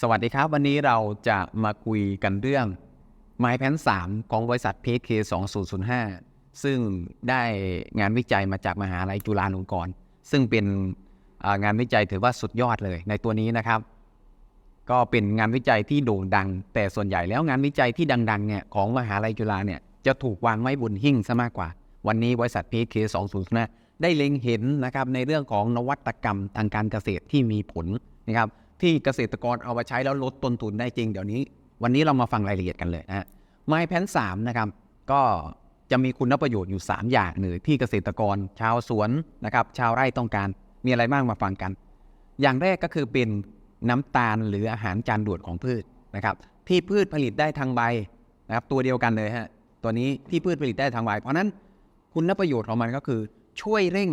สวัสดีครับ วันนี้เราจะมาคุยกันเรื่องไม้แพนสามของบริษัท PK 2005 ซึ่งได้งานวิจัยมาจากมหาลัยจุฬาลงกรณ์ซึ่งเป็นงานวิจัยถือว่าสุดยอดเลยในตัวนี้นะครับ ก็เป็นงานวิจัยที่โด่งดัง แต่ส่วนใหญ่แล้วงานวิจัยที่ดังๆเนี่ยของมหาลัยจุฬาเนี่ยจะถูกวางไว้บนหิ้งซะมากกว่า วันนี้บริษัท PK 2005ได้เล็งเห็นนะครับในเรื่องของนวัตกรรมทางการเกษตรที่มีผลนะครับ ที่เกษตรกรเอามาใช้แล้วลดต้นทุนได้จริงเดี๋ยวนี้ วันนี้เรามาฟังรายละเอียดกันเลยนะฮะไม้แพนสามนะครับก็จะมีคุณประโยชน์อยู่ 3 อย่างหรือที่เกษตรกรชาวสวนนะครับชาวไร่ต้องการมีอะไรบ้างมาฟังกัน อย่างแรกก็คือเป็นน้ำตาลหรืออาหารจานด่วนของพืชนะครับที่พืชผลิตได้ทางใบนะครับตัวเดียวกันเลยฮะตัวนี้ที่พืชผลิตได้ทางใบ เพราะฉะนั้นคุณประโยชน์ของมันก็คือช่วยเร่ง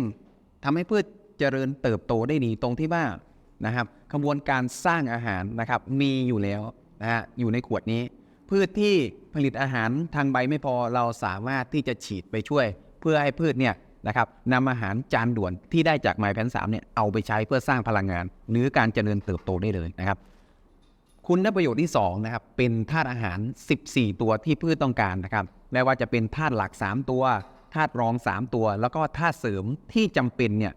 ทำให้พืชเจริญเติบโตได้ดีตรงที่ว่า นะครับขบวนการสร้างอาหารนะครับมีอยู่แล้วนะฮะอยู่ในขวดนี้ พืชที่ผลิตอาหารทางใบไม่พอเราสามารถที่จะฉีดไปช่วย เพื่อให้พืชเนี่ยนะครับนำอาหารจานด่วนที่ได้จากไมแพนสามเนี่ยเอาไปใช้เพื่อสร้างพลังงาน หรือการเจริญเติบโตได้เลยนะครับ คุณประโยชน์ที่2นะครับเป็นธาตุอาหาร 14 ตัวที่พืชต้องการนะครับไม่ว่าจะเป็นธาตุหลัก 3 ตัวธาตุรอง 3 ตัว แล้วก็ธาตุเสริมที่จำเป็นเนี่ย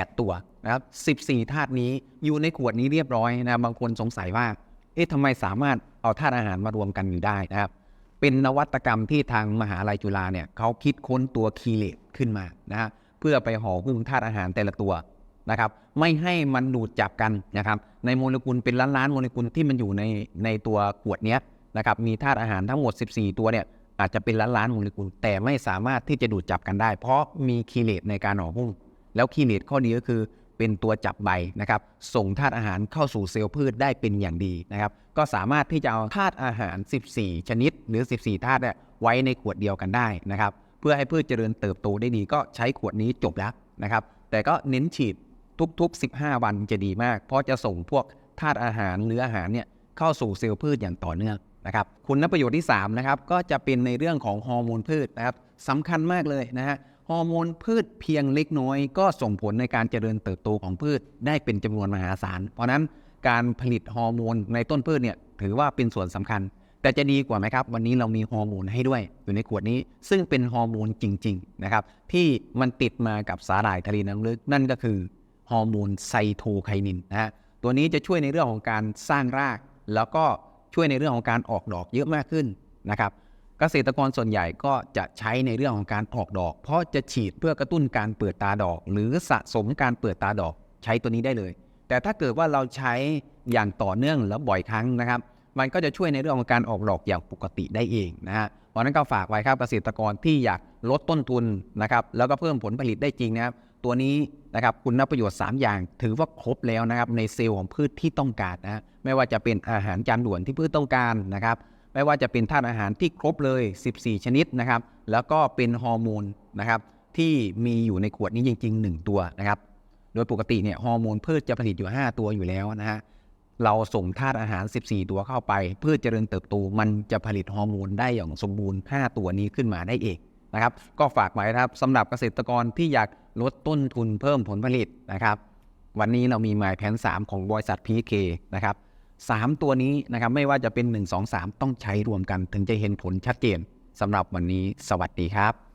8 ตัวนะครับ14 ธาตุนี้อยู่ในขวดนี้เรียบร้อยนะบางคนสงสัยว่า เอ๊ะทำไมสามารถเอาธาตุอาหารมารวมกันอยู่ได้นะครับ เป็นนวัตกรรมที่ทางมหาลัยจุฬาเนี่ยเขาคิดค้นตัวคีเลตขึ้นมานะเพื่อไปห่อหุ้มธาตุอาหารแต่ละตัวนะครับ ไม่ให้มันดูดจับกันนะครับ ในโมเลกุลเป็นล้านล้านโมเลกุลที่มันอยู่ในในตัวขวดเนี้ยนะครับ มีธาตุอาหารทั้งหมด 14 ตัวเนี่ยอาจจะเป็นล้านล้านโมเลกุลแต่ไม่สามารถที่จะดูดจับกันได้ เพราะมีคีเลตในการห่อหุ้ม แล้วคีเลตข้อดีก็คือเป็นตัวจับใบนะครับ ส่งธาตุอาหารเข้าสู่เซลล์พืชได้เป็นอย่างดีนะครับ ก็สามารถที่จะเอาธาตุอาหาร 14 ชนิด หรือ 14 ธาตุเนี่ยไว้ในขวดเดียวกันได้นะครับ เพื่อให้พืชเจริญเติบโตได้ดีก็ใช้ขวดนี้จบแล้วนะครับ แต่ก็เน้นฉีดทุกๆ 15 วันจะดีมาก เพราะจะส่งพวกธาตุอาหารหรืออาหารเนี่ยเข้าสู่เซลล์พืชอย่างต่อเนื่องนะครับ คุณประโยชน์ที่3นะครับก็จะเป็นในเรื่องของฮอร์โมนพืชนะครับสำคัญมากเลยนะฮะ ฮอร์โมนพืชเพียงเล็กน้อย ก็ส่งผลในการเจริญเติบโตของพืชได้เป็นจำนวนมหาศาล เพราะนั้นการผลิตฮอร์โมนในต้นพืชเนี่ยถือว่าเป็นส่วนสำคัญ แต่จะดีกว่าไหมครับ วันนี้เรามีฮอร์โมนให้ด้วย อยู่ในขวดนี้ซึ่งเป็นฮอร์โมนจริงๆนะครับที่มันติดมากับสาหร่ายทะเลน้ำลึกนั่นก็คือฮอร์โมนไซโทไคนินนะฮะตัวนี้จะช่วยในเรื่องของการสร้างราก แล้วก็ช่วยในเรื่องของการออกดอกเยอะมากขึ้นนะครับ เกษตรกรส่วนใหญ่ก็จะใช้ในเรื่องของการออกดอก เพราะจะฉีดเพื่อกระตุ้นการเปิดตาดอก หรือสะสมการเปิดตาดอกใช้ตัวนี้ได้เลย แต่ถ้าเกิดว่าเราใช้อย่างต่อเนื่องแล้วบ่อยครั้งนะครับ มันก็จะช่วยในเรื่องของการออกดอกอย่างปกติได้เองนะฮะเพราะนั้นก็ฝากไว้ครับเกษตรกรที่อยากลดต้นทุนนะครับแล้วก็เพิ่มผลผลิตได้จริงนะครับตัวนี้นะครับคุณประโยชน์ 3 อย่างถือว่าครบแล้วนะครับในเซลล์ของพืชที่ต้องการนะฮะไม่ว่าจะเป็นอาหารจานด่วนที่พืชต้องการนะครับ ไม่ว่าจะเป็นธาตุอาหารที่ครบเลย 14 ชนิดนะครับ แล้วก็เป็นฮอร์โมนนะครับที่มีอยู่ในขวดนี้จริง ๆ 1 ตัวนะครับ โดยปกติเนี่ยฮอร์โมนพืชจะผลิตอยู่ 5 ตัวอยู่แล้วนะฮะ เราส่งธาตุอาหาร 14 ตัวเข้าไปพืชเจริญเติบโตมันจะผลิตฮอร์โมนได้อย่างสมบูรณ์ 5 ตัวนี้ขึ้นมาได้เองนะครับ ก็ฝากไว้นะครับสำหรับเกษตรกรที่อยากลดต้นทุนเพิ่มผลผลิตนะครับ วันนี้เรามีไมล์แผน 3 ของบริษัท PK นะครับ 3 ตัวนี้นะครับไม่ว่าจะเป็น 1 2 3 ต้องใช้รวมกัน ถึงจะเห็นผลชัดเจนสำหรับวันนี้สวัสดีครับ